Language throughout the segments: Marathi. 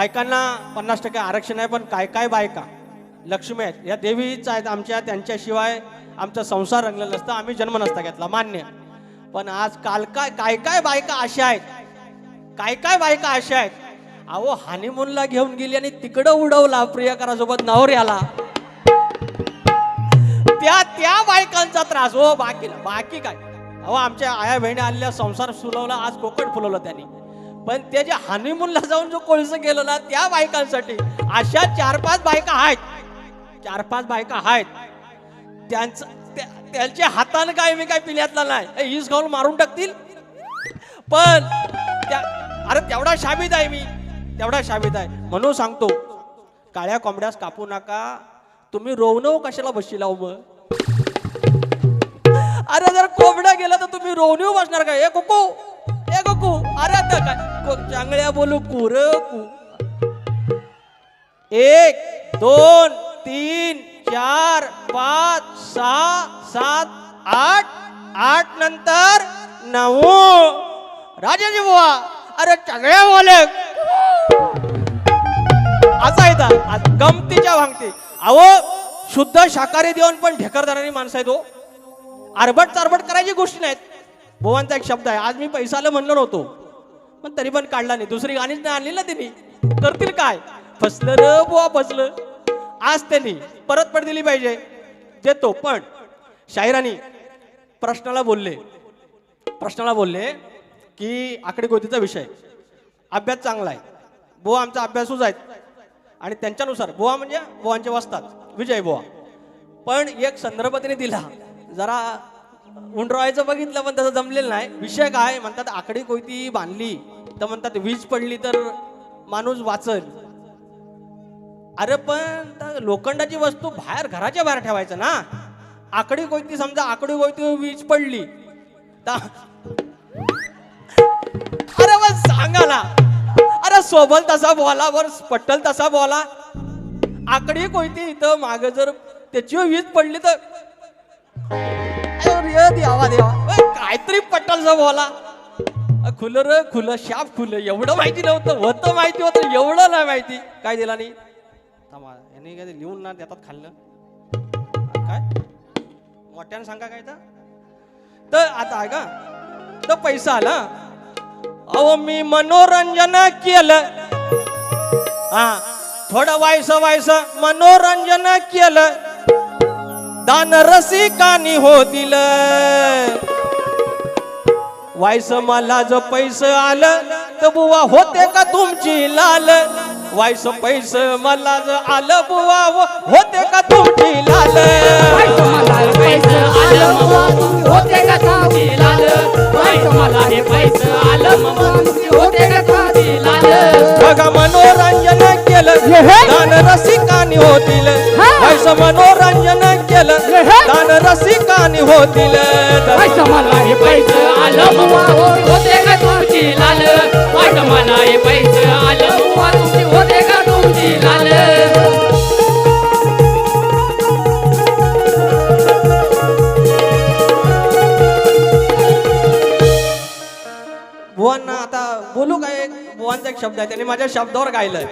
बायकांना पन्नास टक्के आरक्षण आहे पण काय काय बायका? लक्ष्मी आहेत. या देवीच आहेत आमच्या त्यांच्याशिवाय आमचा संसार रंगलेला असतं आम्ही जन्म नसता घेतला मान्य. पण आज काल काय काय काय बायका अशा आहेत? काय काय बायका अशा आहेत? अहो हानिमूनला घेऊन गेली आणि तिकडं उडवला प्रियकरासोबत नवऱ्याला. त्या त्या बायकांचा त्रास. हो बाकी बाकी काय? अहो आमच्या आया बहिणी आलेल्या संसार फुलवला आज कोकण फुलवलं त्यांनी. पण त्याच्या हनीमूनला जाऊन जो कोळस गेलो ना त्या बायकांसाठी अशा चार पाच बायका आहेत. चार पाच बायका आहेत. त्यांचं त्यांच्या हातानं काय मी काय पिल्यातला नाही. ए, हीच मारून टाकतील. पण त्या अरे तेवढा शाबीत आहे मी. तेवढा शाबीत आहे. म्हणून सांगतो काळ्या कोंबड्यास कापू नका. तुम्ही रोवणं कशाला बसशीला उभं मग? अरे जर कोंबड्या गेला तर तुम्ही रोवणीव बसणार का हे कोको! कू अरे चांगल्या बोलू कुर कू एक दोन तीन चार पाच सहा सात आठ आठ नंतर नऊ. राजाजी बुवा अरे चांगल्या बोलक असा येतात आज गमतीच्या भांगती. अहो शुद्ध शाकाहारी देऊन पण ढेकरदारांनी माणसं आहेत हो. आरबट चारबट करायची गोष्टी नाहीत. भुवांचा एक शब्द आहे. आज मी पैसाला म्हणलो नव्हतो. पण तरी पण काढला नाही. दुसरी गाणीच नाही आणली ना त्यांनी करतील काय? फसलं र बुवा फसलं. आज त्यांनी परत पण दिली पाहिजे. देतो. पण शाहिरानी प्रश्नाला बोलले. प्रश्नाला बोलले की आकडेगोतीचा विषय. अभ्यास चांगला आहे. बुवा आमचा अभ्यासूच आहेत. आणि त्यांच्यानुसार बुवा म्हणजे बुवांचे वाचतात. विजय बुवा. पण एक संदर्भ त्यांनी दिला. जरा उंडरायचं बघितलं पण तसं जमलेलं नाही. विषय काय म्हणतात आकडी कोयती बांधली तर म्हणतात वीज पडली तर माणूस वाचल. अरे पण लोखंडाची वस्तू बाहेर घराच्या बाहेर ठेवायचं ना. आकडी कोयती समजा आकडी कोयती वीज पडली. अरे मग सांगा ना. अरे सोबल तसा बोला वर पट्टल तसा बोला. आकडी कोयती इथं माग जर त्याची वीज पडली तर देवा देवा. काहीतरी पट्टलचा बोला. अ, खुलं र खुलं शाप खुलं. एवढं माहिती नव्हतं होतं माहिती होतं एवढं नाही माहिती. काय दिला नाही थांबा यांनी काय लिहून ना देतात खाल्लं. काय? मोठ्यानं सांगा काय तर? तर आता आहे का तर पैसा आला. अहो मी मनोरंजन केलं. हा थोडं वायस वायस मनोरंजन केलं. दान रसिकानी हो दिलं वायस मला जर पैसे आलं तर बुवा होते का तुमची लाल? वायस पैसे मला जर आलं बुवा होते का तुमची लाल? आलं मग होते का थांबी लाल? पैसे मला हे पैसे आलं मग होते का थांबी लाल? बघा मनोरंजन केलं. दान रसिकानी होतील. वायस मनोरंजन दान रसिकानी होतील. मला हे पैसे आलं. मग होते का तुमची लाल? पैसे मला पैसे आलं. मग तुमची होते का तुमची लाल? बुवांना आता बोलू काय बुवांचा एक शब्द आहे. त्यांनी माझ्या शब्दावर गायलंय.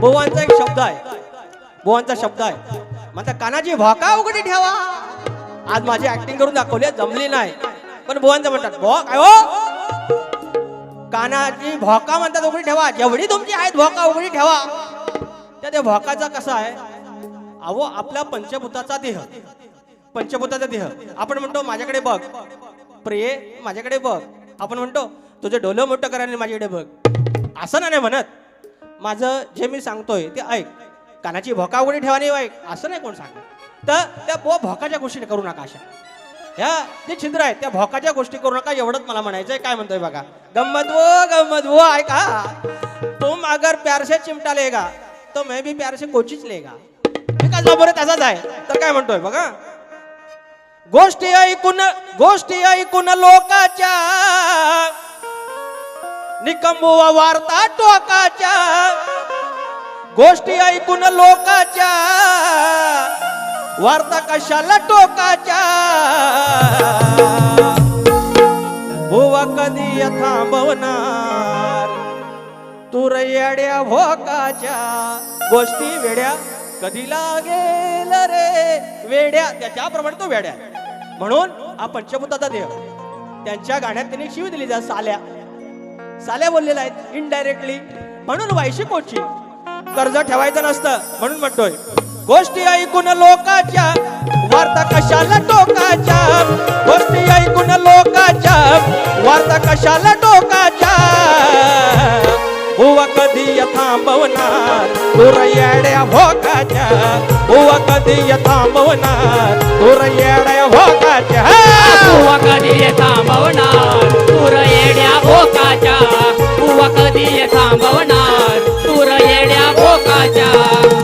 बुवांचा एक शब्द आहे. बुवांचा शब्द आहे. म्हणता कानाची भॉका उघडी ठेवा. आज माझी ऍक्टिंग करून दाखवली जमली नाही. पण भुवांचं म्हणतात भो काय हो. कानाची भॉका म्हणतात उघडी ठेवा. जेवढी तुमची आहेत भॉका उघडी ठेवा. त्या त्या भॉकाचा कसा आहे? अहो आपला पंचभूताचा देह. पंचभूताचा देह. आपण म्हणतो माझ्याकडे बघ. प्रिये माझ्याकडे बघ. आपण म्हणतो तुझे डोलं मोठं करायला माझ्याकडे बघ. असं नाही म्हणत. माझं जे मी सांगतोय ते ऐक. कानाची भोका उघडी ठेवा नाही असं नाही कोण सांगत तर त्या बो भोकाच्या गोष्टी करू नका अशा. ह्या जे छिद्र आहेत त्या भोकाच्या गोष्टी करू नका एवढंच मला म्हणायचंय काय म्हणतोय बघा. गंमत वो गंमत वो ऐका. तुम अगर प्यार से चिमटा लेगा तो मैं भी प्यार से कोचिच लेगा. विकास जबर तसाच आहे. तर काय म्हणतोय बघा? गोष्टी ऐकून गोष्टी ऐकून लोकाच्या निकंबुवा वार्ता टोकाच्या. गोष्टी ऐकून लोकाच्या वार्ता कशाला टोकाच्या? बुवा कधी थांबवणार तुर येड्या भोकाच्या. गोष्टी वेड्या कधी लागेल रे? वेड्या त्या- त्याप्रमाणे तो वेड्या. म्हणून हा पंचभूताचा देव त्यांच्या गाण्यात त्यांनी शिव दिली जा साल्या. साल्या बोललेल्या आहेत इनडायरेक्टली म्हणून वायशी वायशिकोची कर्ज ठेवायचं नसतं म्हणून म्हणतोय. गोष्टी ऐकून लोकाच्या वार्ता कशाला टोकाच्या? गोष्टी ऐकून लोकाच्या वार्ता कशाला टोकाच्या? उवा कधी थांबवणार? तुर येड्या भोकाच्या. उवा कधी थांबवणार? तुर येड्या भोकाच्या. उवा कधी थांबवणार? तूर येड्या भोकाच्या. उवा कधी थांबवणार? येड्या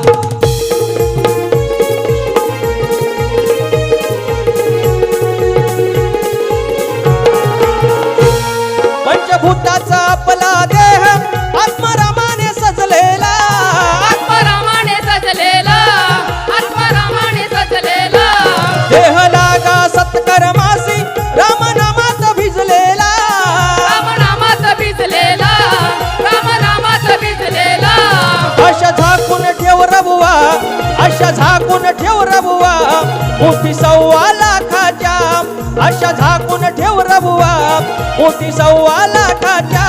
मोठी सव्वा लाखाच्या अशा झाकून ठेव रबुआ मोठी सव्वा लाखाच्या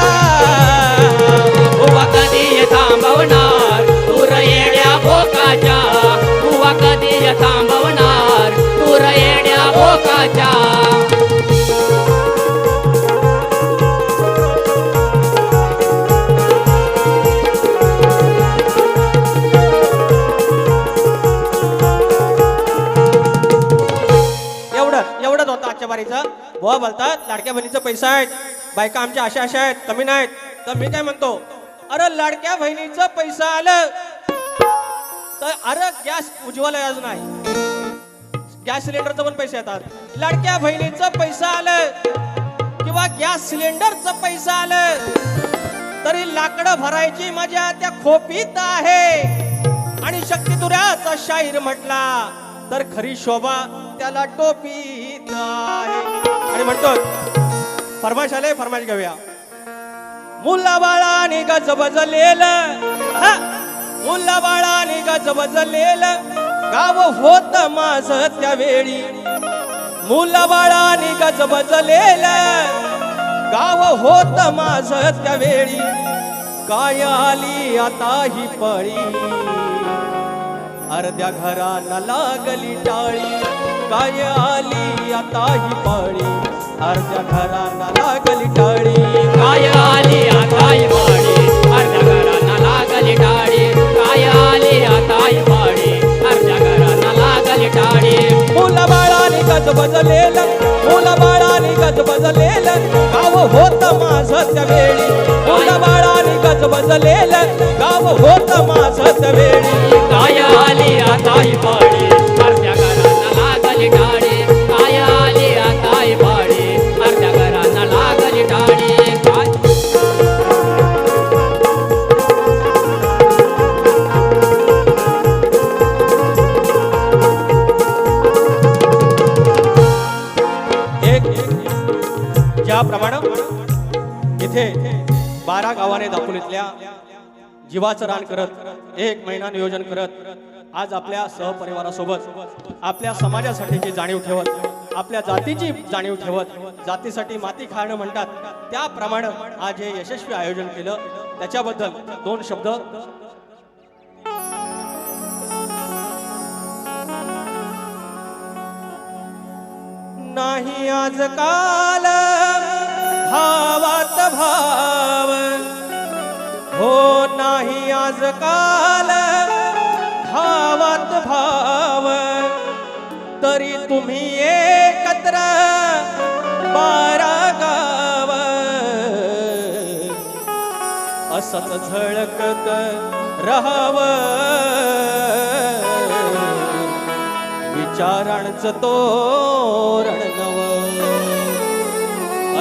एवढंच होतं आजच्या बारीचं बुवा बोलतात लाडक्या बहिणीचा पैसा आहेत. बायका आमच्या अशा अशा आहेत कमी नाहीत. तर मी काय म्हणतो अरे लाडक्या बहिणीचं पैसा आलं. तर अरे गॅस उज्ज्वला योजना नाही. गॅस सिलेंडरचं पण पैसे येतात. लाडक्या बहिणीचं पैसा आलं. किंवा गॅस सिलेंडरचं पैसा आलं. तरी लाकडं भरायची मजा त्या खोपीत आहे. आणि शक्तिदुराचा शाहीर म्हटला तर खरी शोभा त्याला टोपीत आहे. आणि म्हणतो फरमाश आले फरमाश घेऊया. मुला बाळाने गज बजलेलं मुला बाळाने गज बजलेलं गाव होत माझ त्यावेळी. मुला बाळाने गज बजलेलं गाव होत माझ त्यावेळी. काय आली आता ही पळी? अर्ध्या घराला लागली टाळी. काय आली आता ही पाळी. अर्ध्या घराला लागली टाळी. काय आली आता ही पाळी. अर्ध्या घरांना लागली टाळी. काय आली आता ही पाळी. अर्ध्या घरांना लागली टाळी. मुला बाळाने गज बदलेलं मुला बाळाने गज बदलेलं गाव होत माझं त्या वेळी. मुला बाळाने गज बदलेलं गाव होत माझं त्या वेळी. आली आता ही जीवाचं रान करत एक महिना नियोजन करत आज आपल्या सहपरिवारासोबत आपल्या समाजासाठीची जाणीव ठेवत आपल्या जातीची जाणीव ठेवत जातीसाठी माती खाणं म्हणतात त्याप्रमाणे आज हे यशस्वी आयोजन केलं. त्याच्याबद्दल दोन शब्द. नाही आज काल भावात भाव. हो नाही आज काल भावात भाव तरी तुम्ही एकत्र बारा गाव. असत झळकत राहाव. विचारांच तोरण नव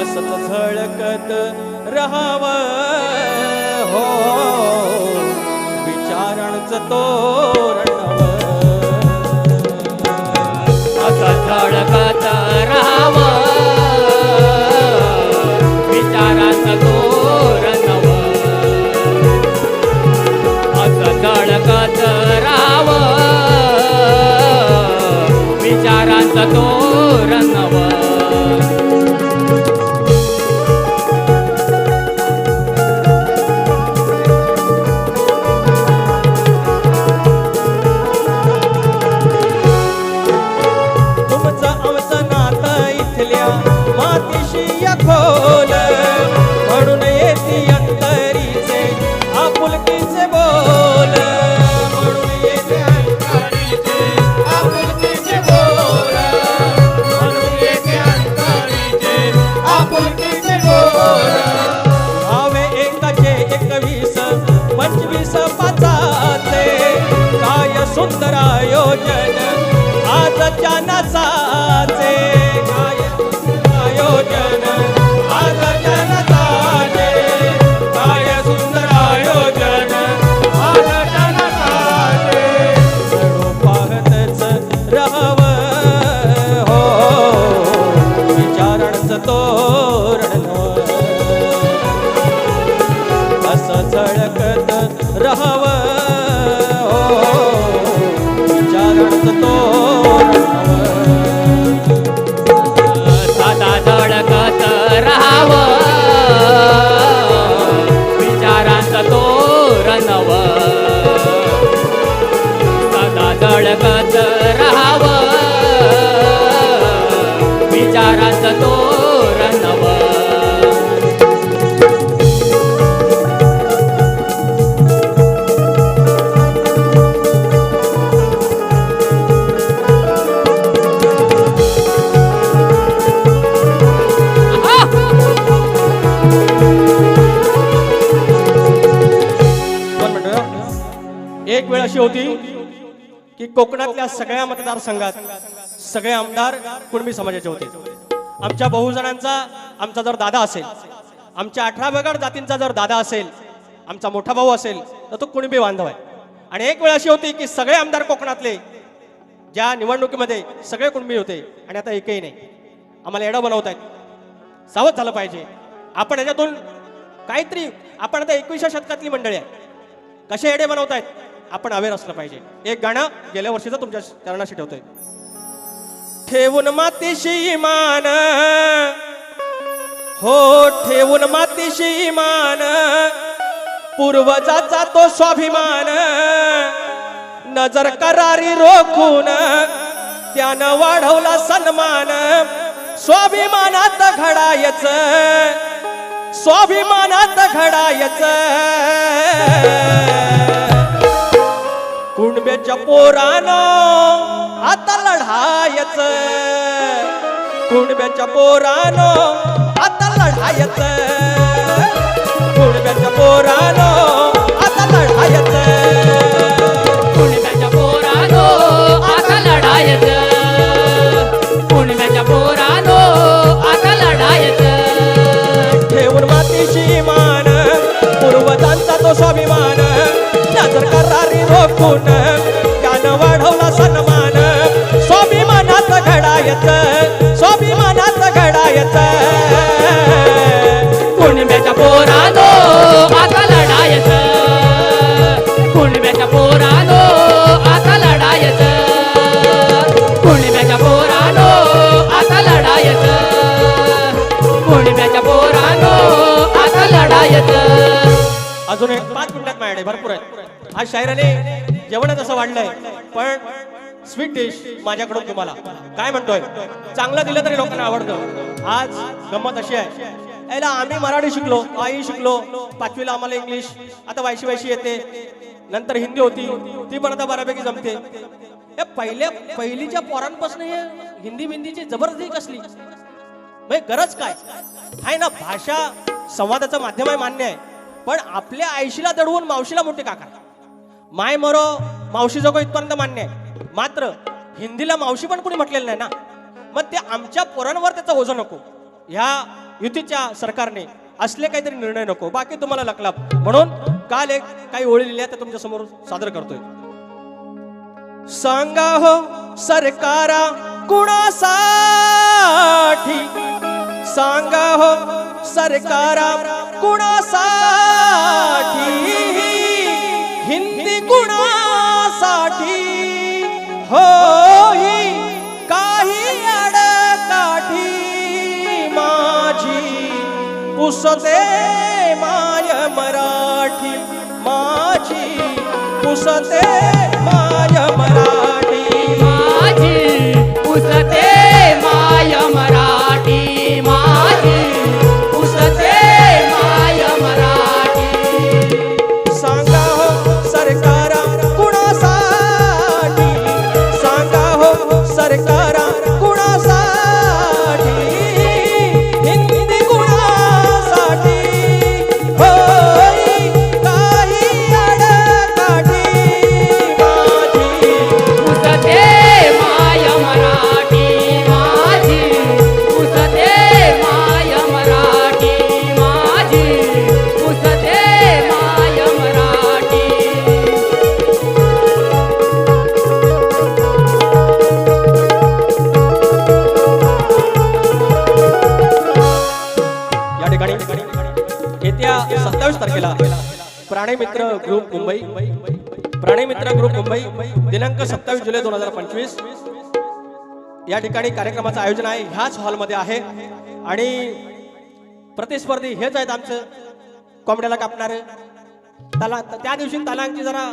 असत झळकत राहावं. हो विचारांच तोरण आता असं धडकत राहावं. विचाराचं तोरण आता झळकत राव विचारांचं तोरण आयोजन कोकणातल्या सगळ्या मतदारसंघात सगळे आमदार कुणबी समाजाचे होते. आमच्या बहुजणांचा आमचा जर दादा असेल आमच्या अठरा बगड जातींचा जर दादा असेल आमचा मोठा भाऊ असेल तर तो कुणबी बांधव आहे. आणि एक वेळ अशी होती की सगळे आमदार कोकणातले ज्या निवडणुकीमध्ये सगळे कुणबी होते आणि आता एकही नाही. आम्हाला एडं बनवत आहेत. सावध झालं पाहिजे. आपण याच्यातून काहीतरी आपण आता एकविसाव्या शतकातली मंडळी आहे. कसे एडे आहेत? आपण अवेअर असलं पाहिजे. एक गाणं गेल्या वर्षीचं तुमच्या चरणाशी ठेवतोय. ठेवून मातीशी इमान हो ठेवून मातीशी इमान पूर्वजाचा तो स्वाभिमान. नजर करारी रोखून. त्यानं वाढवला सन्मान. स्वाभिमानात घडायच. स्वाभिमानात घडायच. कुणब्याच्या पोरानो आता लढायच. कुणब्याच्या पोरानो आता लढायच. कुणब्याच्या पोरानो आता लढायच. कुणब्याच्या पोरानो आता लढायच. कुणब्याच्या पोरानो आता लढायच. ठेवून मातीशी मान पूर्वजांचा तो स्वाभिमान नजर करारी रोखून आज शायराने जेवणच असं वाढलंय. पण स्वीट डिश माझ्याकडून तुम्हाला. काय म्हणतोय? चांगलं दिलं तरी लोकांना आवडतं. आज गंमत अशी आहे. याला आम्ही मराठी शिकलो आई शिकलो पाचवीला आम्हाला इंग्लिश आता वायशी वायशी येते. नंतर हिंदी होती ती पण आता बऱ्यापैकी जमते. पहिल्या पहिलीच्या पोरांपासून हे हिंदी बिंदीची जबरदस्ती कसली? म्हणजे गरज काय? आहे ना भाषा संवादाचं माध्यम आहे मान्य आहे. पण आपल्या आईशीला दडवून मावशीला मोठी काका. माय मरो मावशी जगो इथपर्यंत मान्य आहे. मात्र हिंदीला मावशी पण कुणी म्हटलेलं नाही ना? मग ते आमच्या पोरांवर त्याचा ओझं नको. ह्या युतीच्या सरकारने असले काहीतरी निर्णय नको. बाकी तुम्हाला लकलाप. म्हणून काल एक काही ओळी लिहिल्या त्या तुमच्यासमोर सादर करतोय. सांगा हो सरकारा कुणासाठी? सांगा हो सरकारा कुणासाठी? होई काही अडकाठी माझी. पुसते माय मराठी माझी. पुसते माय मराठी. माझी पुसते माय मराठी प्राणीमित्र ग्रुप मुंबई. प्राणीमित्र ग्रुप मुंबई दिनांक सत्तावीस जुलै दोन हजार पंचवीस. या ठिकाणी कार्यक्रमाचं आयोजन आहे ह्याच हॉलमध्ये आहे. आणि प्रतिस्पर्धी हेच आहेत आमचं कोंबड्याला कापणार. त्याला त्या दिवशी तालांची जरा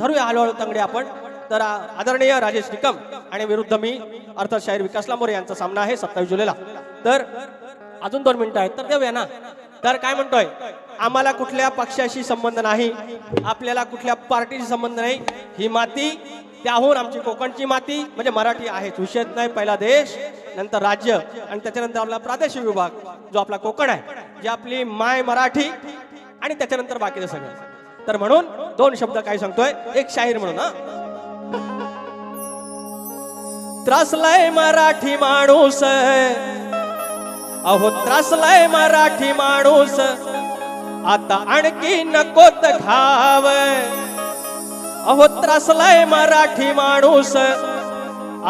धरूया हळूहळू तंगडे आपण. तर आदरणीय राजेश निकम आणि विरुद्ध मी अर्थात शाहीर विकास लांबोरे यांचा सामना आहे सत्तावीस जुलैला. तर अजून दोन मिनिटं आहेत तर देऊया ना. तर काय म्हणतोय? आम्हाला कुठल्या पक्षाशी संबंध नाही आपल्याला कुठल्या पार्टीशी संबंध नाही. ही माती त्याहून आमची कोकणची माती म्हणजे मराठी आहेच. विषयच नाही पहिला देश नंतर राज्य आणि त्याच्यानंतर आपला प्रादेशिक विभाग जो आपला कोकण आहे जी आपली माय मराठी आणि त्याच्यानंतर बाकीचं सगळं. तर म्हणून दोन शब्द काय सांगतोय? एक शाहीर म्हणून हा. त्रासलाय मराठी माणूस. अहो त्रासलाय मराठी माणूस. आता आणखी नकोत घाव. अहो त्रासलाय मराठी माणूस.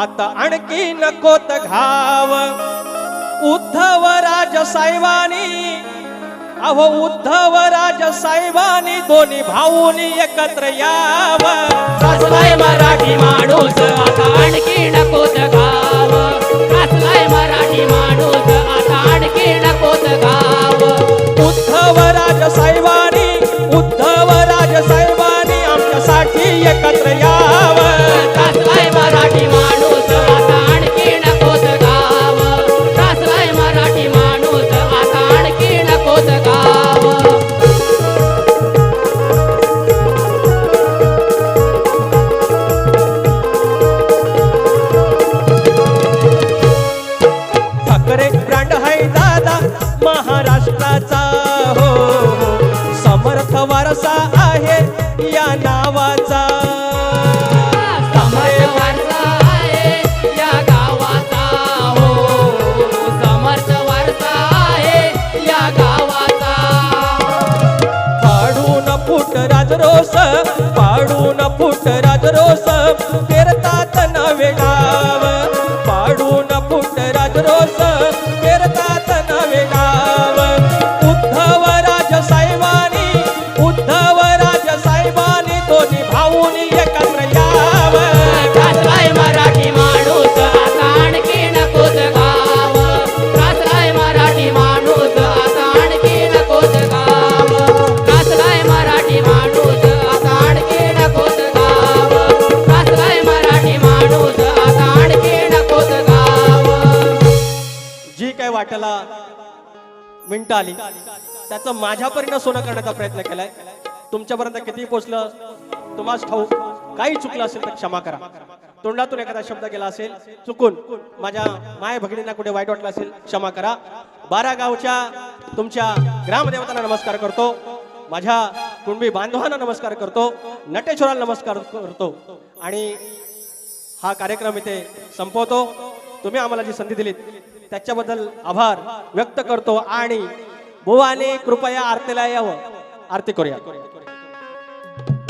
आता आणखी नकोत घाव. उद्धव राज साहेबानी अहो उद्धव राज साहेबानी दोन्ही भाऊनी एकत्र याव. त्रासलाय मराठी माणूस. आता आणखी नकोत गाव त्रासलाय मराठी माणूस. आणखी नकोत गाव. उद्धव राज साहेबांनी उद्धव राज साहेबांनी आमच्यासाठी एकत्र याव. मराठी माणूस. माझ्यापर्यंत सोनं करण्याचा प्रयत्न केलाय. तुमच्यापर्यंत किती पोचलं तुम्हाला ठाऊक काही चुकलं असेल तर क्षमा करा. तोंडातून एखादा शब्द गेला असेल चुकून माझ्या माय भगिनींना कुठे वाईट वाटलं असेल क्षमा करा. बारा गावच्या तुमच्या ग्रामदेवतांना नमस्कार करतो. माझ्या कुणबी बांधवांना नमस्कार करतो. नटेश्वराला नमस्कार करतो. आणि हा कार्यक्रम इथे संपवतो. तुम्ही आम्हाला जी संधी दिलीत त्याच्याबद्दल आभार व्यक्त करतो आणि भुवाने कृपया आरतीला यावं हो. आरती करूया.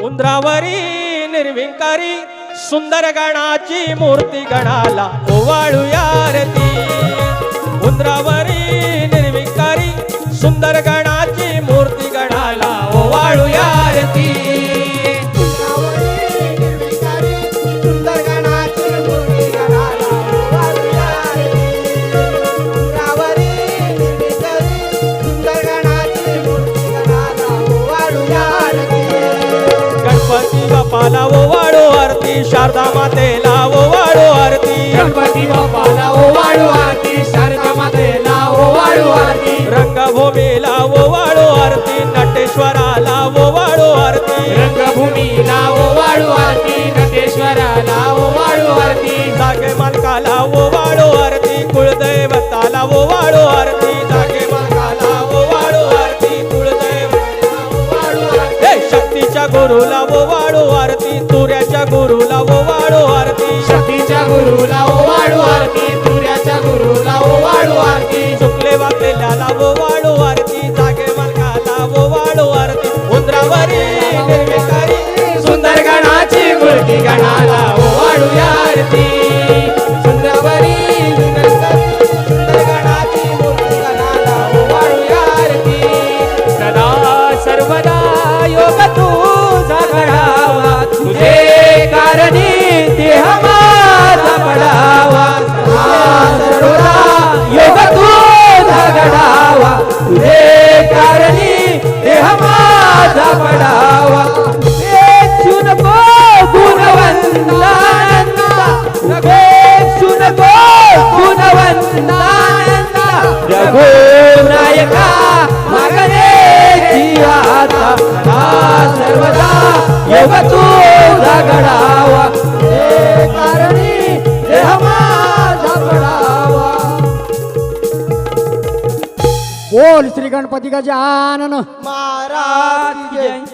उंदरावरी निर्विंकारी सुंदर गणाची मूर्ती गणाला ओवाळूया आरती. उंदरावरी निर्विंकारी सुंदर गण गणाची गणाला ओवाळू आरती. बोल श्री गणपती महाराज जय.